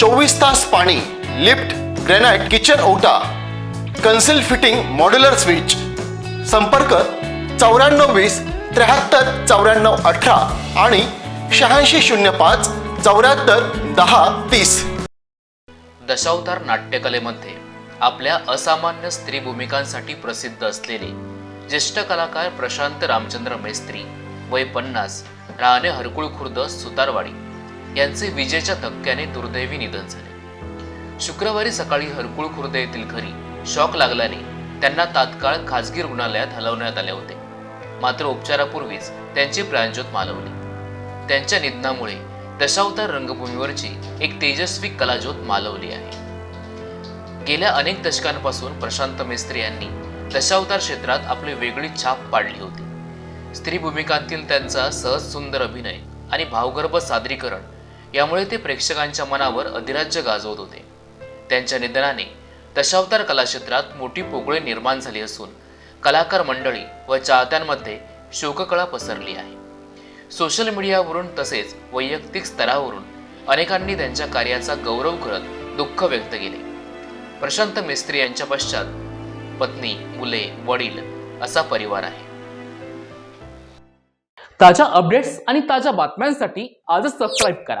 चोवीस तास पाणी लिफ्ट ग्रेनाइट किचन ओटा कन्सिल फिटिंग मॉड्युलर स्विच. संपर्क चौऱ्याण्णव वीस त्र्याहत्तर चौऱ्याण्णव अठरा आणि शहाऐंशी शून्य पाच चौऱ्याहत्तर दहा तीस. दशावतार नाट्यकलेमध्ये आपल्या असामान्य स्त्री भूमिकांसाठी प्रसिद्ध असलेले ज्येष्ठ कलाकार प्रशांत रामचंद्र मेस्त्री वय पन्नास राहणे हरकुळ खुर्द सुतारवाडी. यांचे विजेच्या धक्क्याने दुर्दैवी निधन झाले. शुक्रवारी सकाळी हरकुळ खुर्द येथील घरी शॉक लागल्याने त्यांना तात्काळ खासगी रुग्णालयात हलवण्यात आले होते. मात्र उपचारापूर्वीच त्यांची प्राणज्योत मालवली. त्यांच्या निधनामुळे दशावतार रंगभूमीवरची एक तेजस्वी कलाज्योत मालवली आहे. गेल्या अनेक दशकांपासून प्रशांत मेस्त्री यांनी दशावतार क्षेत्रात आपली वेगळी छाप पाडली होती. स्त्री भूमिकांतील त्यांचा सहज सुंदर अभिनय आणि भावगर्भ सादरीकरण यामुळे ते प्रेक्षकांच्या मनावर अधिराज्य गाजवत होते. त्यांच्या निधनाने दशावतार कलाक्षेत्रात मोठी पोकळी निर्माण झाली असून कलाकार मंडळी व चाहत्यांमध्ये शोककळा पसरली आहे. सोशल मीडियावरून तसेच वैयक्तिक स्तरावरून अनेकांनी त्यांच्या कार्याचा गौरव करत दुःख व्यक्त केले. प्रशांत मिस्त्री यांच्या पश्चात पत्नी मुले वडील असा परिवार आहे. ताज्या अपडेट्स आणि ताज्या बातम्यांसाठी आजच सबस्क्राईब करा.